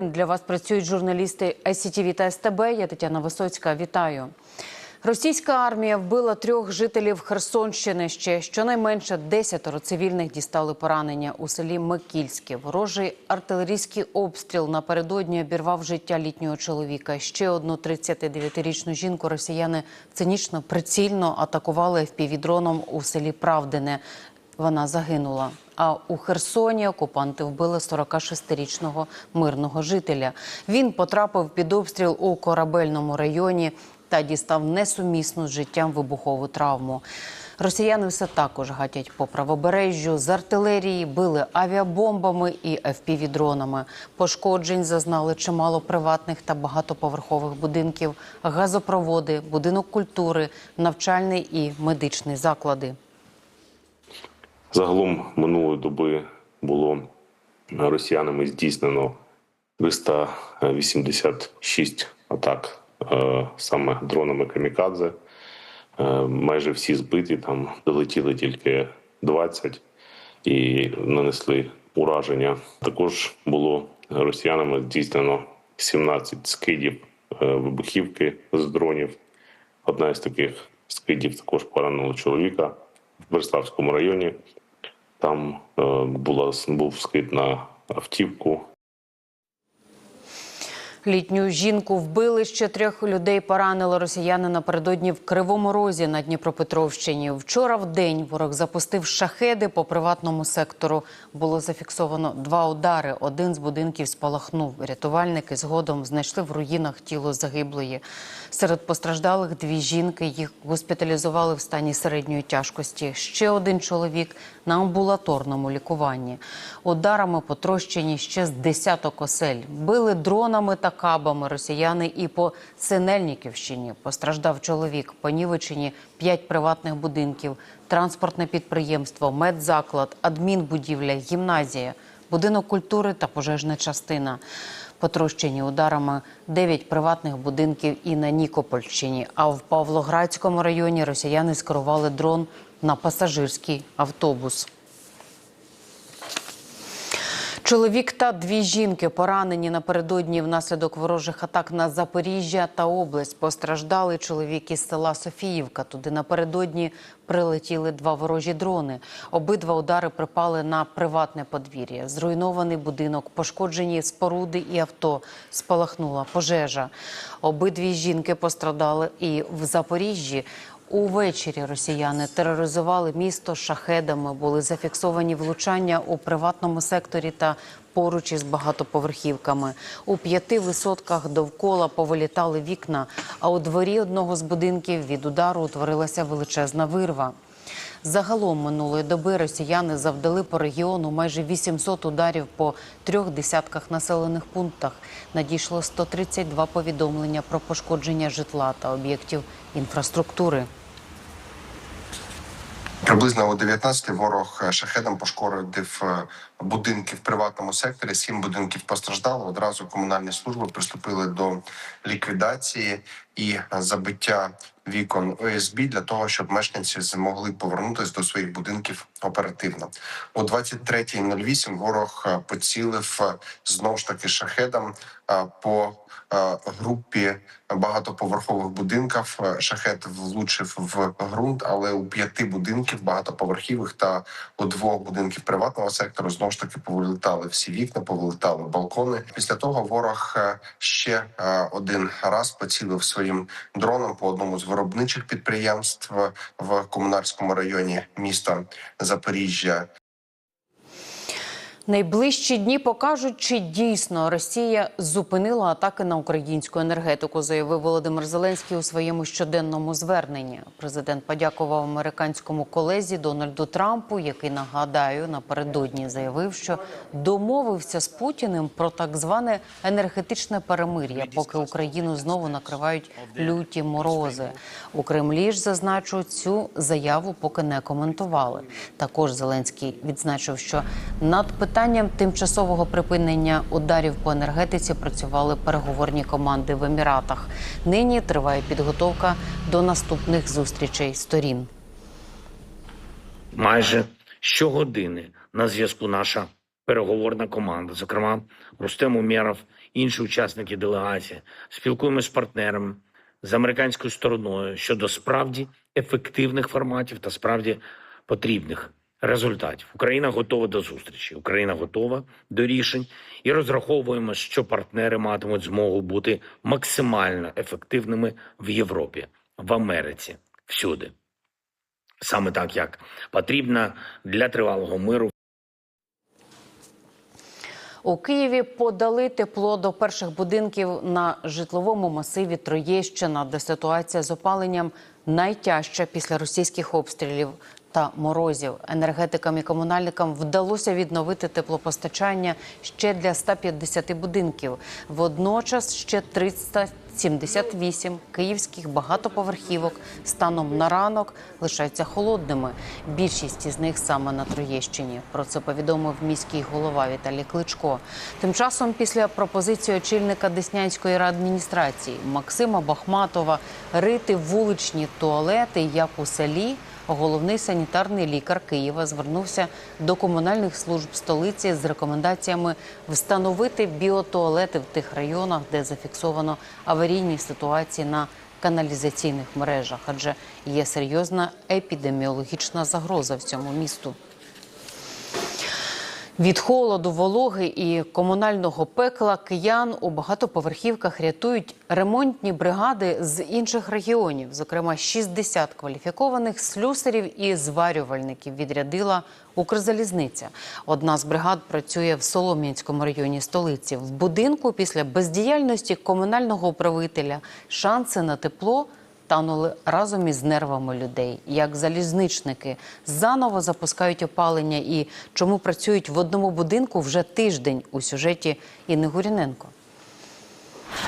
Для вас працюють журналісти СІТВ та СТБ. Я Тетяна Висоцька. Вітаю. Російська армія вбила трьох жителів Херсонщини. Ще щонайменше десятеро цивільних дістали поранення у селі Микільське. Ворожий артилерійський обстріл напередодні обірвав життя літнього чоловіка. Ще одну 39-річну жінку росіяни цинічно прицільно атакували впівдроном у селі Правдине. Вона загинула. А у Херсоні окупанти вбили 46-річного мирного жителя. Він потрапив під обстріл у корабельному районі та дістав несумісну з життям вибухову травму. Росіяни все також гатять по правобережжю з артилерії, били авіабомбами і FPV-дронами. Пошкоджень зазнали чимало приватних та багатоповерхових будинків, газопроводи, будинок культури, навчальний і медичний заклади. Загалом минулої доби було росіянами здійснено 386 атак е, саме дронами камікадзе. Е, Майже всі збиті, там долетіли тільки 20 і нанесли ураження. Також було росіянами здійснено 17 скидів е, вибухівки з дронів. Одна із таких скидів також поранила чоловіка в Берславському районі. Там е, була був скид на автівку. Літню жінку вбили ще трьох людей. Поранили росіяни напередодні в Кривому Розі на Дніпропетровщині. Вчора в день ворог запустив шахеди по приватному сектору. Було зафіксовано два удари. Один з будинків спалахнув. Рятувальники згодом знайшли в руїнах тіло загиблої. Серед постраждалих дві жінки. Їх госпіталізували в стані середньої тяжкості. Ще один чоловік на амбулаторному лікуванні. Ударами потрощені ще з десяток осель. Били дронами та кабами росіяни і по Синельниківщині. Постраждав чоловік. Понівечені п'ять приватних будинків, транспортне підприємство, медзаклад, адмінбудівля, гімназія, будинок культури та пожежна частина. Потрощені ударами 9 приватних будинків і на Нікопольщині. А в Павлоградському районі росіяни скерували дрон на пасажирський автобус. Чоловік та дві жінки поранені напередодні внаслідок ворожих атак на Запоріжжя та область. Постраждали чоловік із села Софіївка. Туди напередодні прилетіли два ворожі дрони. Обидва удари припали на приватне подвір'я. Зруйнований будинок, пошкоджені споруди і авто. Спалахнула пожежа. Обидві жінки пострадали і в Запоріжжі. Увечері росіяни тероризували місто шахедами. Були зафіксовані влучання у приватному секторі та поруч із багатоповерхівками. У п'яти висотках довкола повилітали вікна. А у дворі одного з будинків від удару утворилася величезна вирва. Загалом минулої доби росіяни завдали по регіону майже 800 ударів по трьох десятках населених пунктах. Надійшло 132 повідомлення про пошкодження житла та об'єктів інфраструктури. Приблизно о 19-й ворог е, шахедом пошкодив будинки в приватному секторі. Сім будинків постраждало. Одразу комунальні служби приступили до ліквідації і забиття вікон ОСБ для того, щоб мешканці змогли повернутися до своїх будинків оперативно. О 23.08 ворог е, поцілив е, знов ж таки шахедом е, по групі багатоповерхових будинків. Шахет влучив в ґрунт, але у п'яти будинків багатоповерхівих та у двох будинків приватного сектору знов ж таки повилітали всі вікна, повилітали балкони. Після того ворог е, ще е, один раз поцілив своїм дроном по одному з виробничих підприємств в комунарському районі міста Запоріжжя. Найближчі дні покажуть, чи дійсно Росія зупинила атаки на українську енергетику, заявив Володимир Зеленський у своєму щоденному зверненні. Президент подякував американському колезі Дональду Трампу, який нагадаю напередодні заявив, що домовився з Путіним про так зване енергетичне перемир'я, поки Україну знову накривають люті морози. У Кремлі ж зазначу цю заяву, поки не коментували. Також Зеленський відзначив, що над питанням тимчасового припинення ударів по енергетиці працювали переговорні команди в Еміратах. Нині триває підготовка до наступних зустрічей сторін. майже щогодини на зв'язку наша переговорна команда, зокрема Рустем Умєров інші учасники делегації, спілкуємося з партнерами, з американською стороною щодо справді ефективних форматів та справді потрібних результатів. Україна готова до зустрічі, Україна готова до рішень і розраховуємо, що партнери матимуть змогу бути максимально ефективними в Європі, в Америці, всюди. Саме так, як потрібно для тривалого миру У Києві подали тепло до перших будинків на житловому масиві Троєщина, де ситуація з опаленням найтяжча після російських обстрілів та морозів. Енергетикам і комунальникам вдалося відновити теплопостачання ще для 150 будинків. Водночас ще 378 київських багатоповерхівок станом на ранок лишаються холодними. Більшість із них саме на Троєщині. Про це повідомив міський голова Віталій Кличко. Тим часом, після пропозиції очільника Деснянської адміністрації Максима Бахматова рити вуличні туалети як у селі. Головний санітарний лікар Києва звернувся до комунальних служб столиці з рекомендаціями встановити біотуалети в тих районах, де зафіксовано аварійні ситуації на каналізаційних мережах, адже є серйозна епідеміологічна загроза в цьому місту. Від холоду, вологи і комунального пекла киян у багатоповерхівках рятують ремонтні бригади з інших регіонів. Зокрема, 60 кваліфікованих слюсарів і зварювальників відрядила Укрзалізниця. Одна з бригад працює в Солом'янському районі столиці. В будинку після бездіяльності комунального управителя шанси на тепло танули разом із нервами людей, як залізничники заново запускають опалення і чому працюють в одному будинку вже тиждень у сюжеті Інни Гуріненко.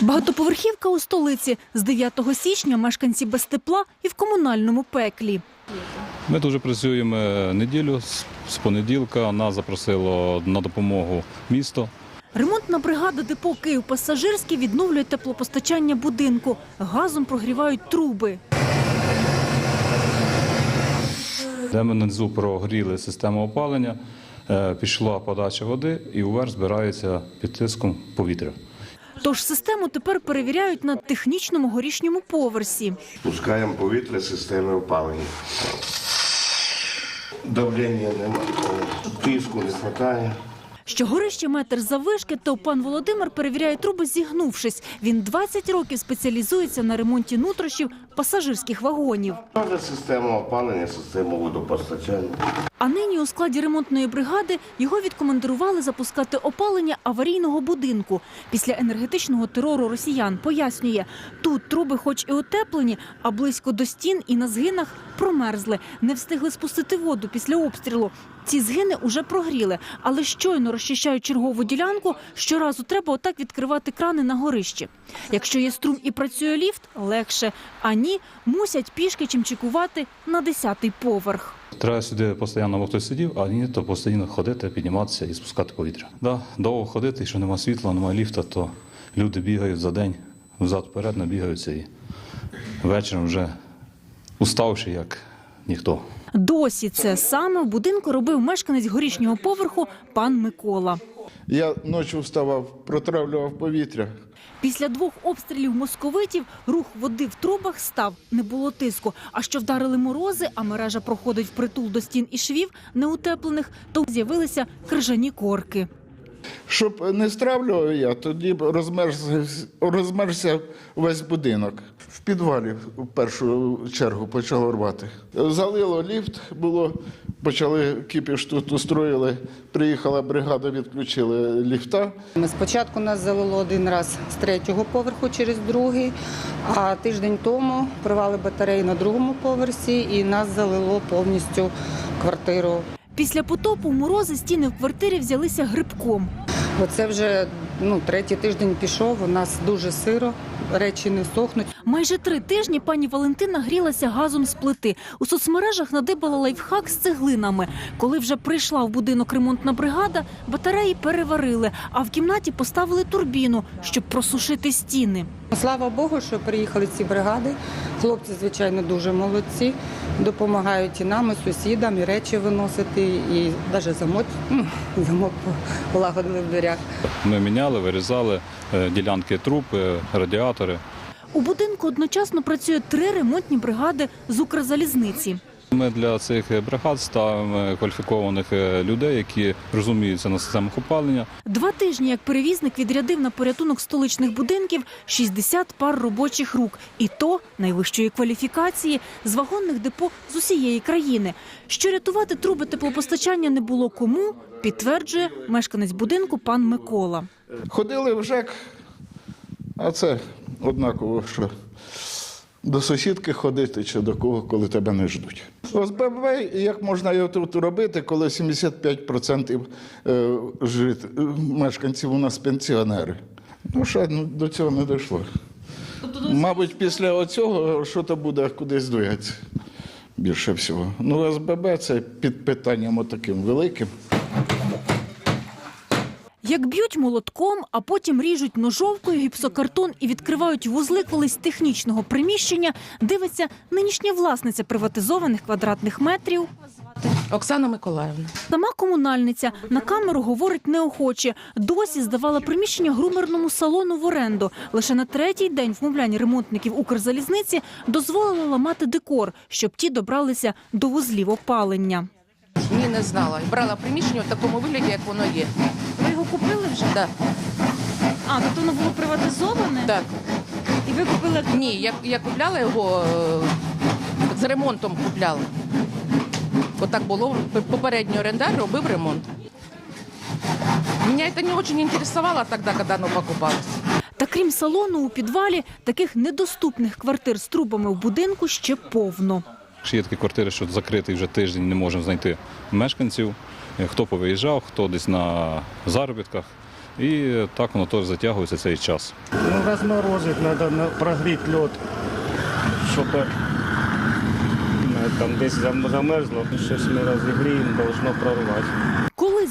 Багатоповерхівка у столиці з 9 січня мешканці без тепла і в комунальному пеклі. Ми дуже працюємо неділю з- з понеділка. Нас запросило на допомогу місто. Ремонтна бригада депо Київ пасажирський відновлює теплопостачання будинку. Газом прогрівають труби. Де ми внизу прогріли систему опалення, е, пішла подача води і уверх збирається під тиском повітря. Тож систему тепер перевіряють на технічному горішньому поверсі. Пускаємо повітря системи опалення. Давлення немає, тиску не вистачає. Що горище метр завишки, то пан Володимир перевіряє труби, зігнувшись. Він 20 років спеціалізується на ремонті нутрощів пасажирських вагонів. Теж система опалення, система водопостачання. А нині у складі ремонтної бригади його відкомандирували запускати опалення аварійного будинку. Після енергетичного терору росіян пояснює, тут труби хоч і утеплені, а близько до стін і на згинах промерзли. Не встигли спустити воду після обстрілу. Ці згини уже прогріли, але щойно розчищають чергову ділянку, щоразу треба отак відкривати крани на горищі. Якщо є струм і працює ліфт, легше. А ні, мусять пішки чимчикувати на 10-й поверх. Треба сюди постійно хтось сидів, а ні, то постійно ходити, підніматися і спускати повітря. Да, довго ходити, якщо немає світла, немає ліфта, то люди бігають за день, взад-вперед набігаються і вечором вже уставши, як ніхто. Досі це саме в будинку робив мешканець горішнього поверху пан Микола. Я ночі вставав, протравлював повітря. Після двох обстрілів московитів рух води в трубах став, не було тиску. А що вдарили морози, а мережа проходить впритул до стін і швів неутеплених, то з'явилися крижані корки. Щоб не стравлював я, тоді б розмерзся, весь будинок. В підвалі в першу чергу почало рвати. Залило ліфт, було, почали кипіш тут устроїли. Приїхала бригада, відключили ліфта. Спочатку нас залило один раз з третього поверху через другий, а тиждень тому провали батареї на другому поверсі і нас залило повністю квартиру. Після потопу морози стіни в квартирі взялися грибком. Оце вже ну, третій тиждень пішов, у нас дуже сиро, речі не сохнуть. Майже три тижні пані Валентина грілася газом з плити. У соцмережах надибала лайфхак з цеглинами. Коли вже прийшла в будинок ремонтна бригада, батареї переварили, а в кімнаті поставили турбіну, щоб просушити стіни. Слава Богу, що приїхали ці бригади. Хлопці, звичайно, дуже молодці. Допомагають і нам, і сусідам, і речі виносити, і навіть замок, замок полагодили в дверях. Ми міняли, вирізали е, ділянки труб, е, радіатори. У будинку одночасно працює три ремонтні бригади з Укрзалізниці. Ми для цих бригад ставимо кваліфікованих е, людей, які розуміються на системах опалення. Два тижні як перевізник відрядив на порятунок столичних будинків 60 пар робочих рук, і то найвищої кваліфікації з вагонних депо з усієї країни. Що рятувати труби теплопостачання не було кому, підтверджує мешканець будинку пан Микола. Ходили в ЖЕК, а це однаково, що до сусідки ходити чи до кого, коли тебе не ждуть. ОСББ, як можна його тут робити, коли 75% е, жит, е, мешканців у нас пенсіонери. Ну, ще ну, до цього не дійшло. Мабуть, після оцього що то буде кудись двигатися більше всього. Ну, ОСББ це під питанням отаким великим. Як б'ють молотком, а потім ріжуть ножовкою гіпсокартон і відкривають вузли колись технічного приміщення, дивиться нинішня власниця приватизованих квадратних метрів. Оксана Миколаївна. Сама комунальниця на камеру говорить неохоче. Досі здавала приміщення грумерному салону в оренду. Лише на третій день вмовлянь ремонтників Укрзалізниці дозволила ламати декор, щоб ті добралися до вузлів опалення. Ні, не знала. Брала приміщення в такому вигляді, як воно є. Ви його купили вже? Так, А, тобто воно було приватизоване? так. І ви купили Ні, я, я купляла його е, з ремонтом купляла. Отак було. Попередній орендар робив ремонт. Меня это не очень интересовало тогда, когда оно покупалось. Та крім салону у підвалі, таких недоступних квартир з трубами в будинку ще повно. Є такі квартири, що закриті вже тиждень не можемо знайти мешканців. Е, Хто повиїжджав, хто десь на заробітках. І так воно теж затягується цей час. Ну, разморозить, треба прогріти прогреть щоб там десь замерзло. Щось ми розігріємо, повинно прорвати.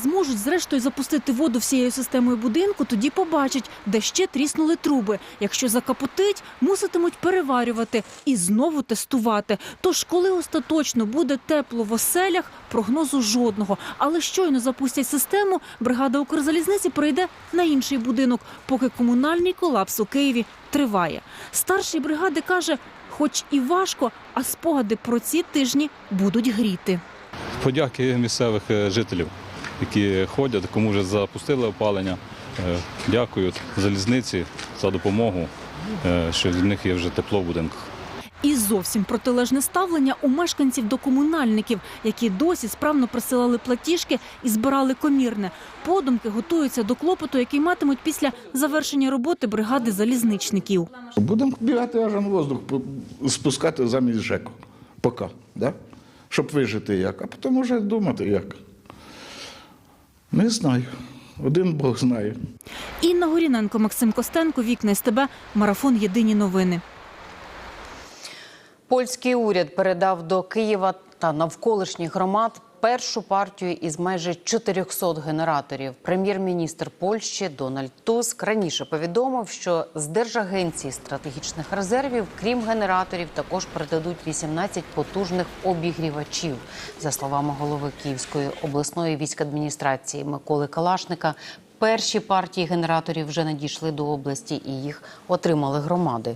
Зможуть зрештою запустити воду всією системою будинку, тоді побачать, де ще тріснули труби. Якщо закапотить, муситимуть переварювати і знову тестувати. Тож, коли остаточно буде тепло в оселях, прогнозу жодного. Але щойно запустять систему, бригада Укрзалізниці прийде на інший будинок, поки комунальний колапс у Києві триває. Старший бригади каже, хоч і важко, а спогади про ці тижні будуть гріти. Подяки місцевих е, жителів, які ходять, кому вже запустили опалення. Е, Дякують залізниці за допомогу, е, що в них є вже тепло в будинках. І зовсім протилежне ставлення у мешканців до комунальників, які досі справно присилали платіжки і збирали комірне. Подумки готуються до клопоту, який матимуть після завершення роботи бригади залізничників. Будемо бігати аж на воздух, спускати замість ЖЕКу. Поки, да? щоб вижити як. А потім вже думати як. Не знаю. Один Бог знає. Інна Горіненко, Максим Костенко, Вікна СТБ, Марафон Єдині новини. Польський уряд передав до Києва та навколишніх громад першу партію із майже 400 генераторів. Прем'єр-міністр Польщі Дональд Туск раніше повідомив, що з Держагенції стратегічних резервів, крім генераторів, також передадуть 18 потужних обігрівачів. За словами голови Київської обласної військадміністрації Миколи Калашника, перші партії генераторів вже надійшли до області і їх отримали громади.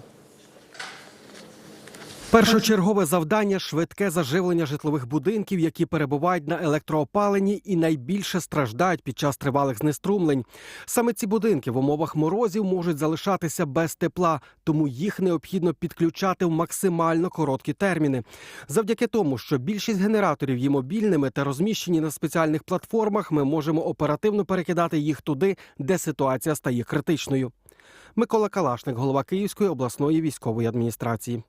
Першочергове завдання швидке заживлення житлових будинків, які перебувають на електроопаленні і найбільше страждають під час тривалих знеструмлень. Саме ці будинки в умовах морозів можуть залишатися без тепла, тому їх необхідно підключати в максимально короткі терміни. Завдяки тому, що більшість генераторів є мобільними та розміщені на спеціальних платформах, ми можемо оперативно перекидати їх туди, де ситуація стає критичною. Микола Калашник, голова Київської обласної військової адміністрації.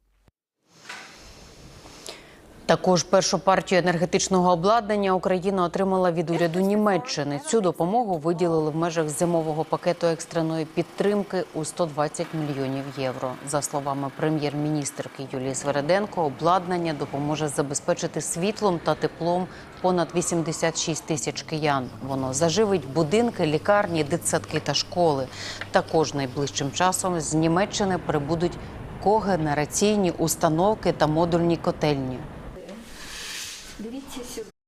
Також першу партію енергетичного обладнання Україна отримала від уряду Німеччини. Цю допомогу виділили в межах зимового пакету екстреної підтримки у 120 мільйонів євро. За словами прем'єр-міністрки Юлії Свереденко, обладнання допоможе забезпечити світлом та теплом понад 86 тисяч киян. Воно заживить будинки, лікарні, дитсадки та школи. Також найближчим часом з Німеччини прибудуть когенераційні установки та модульні котельні идите сюда.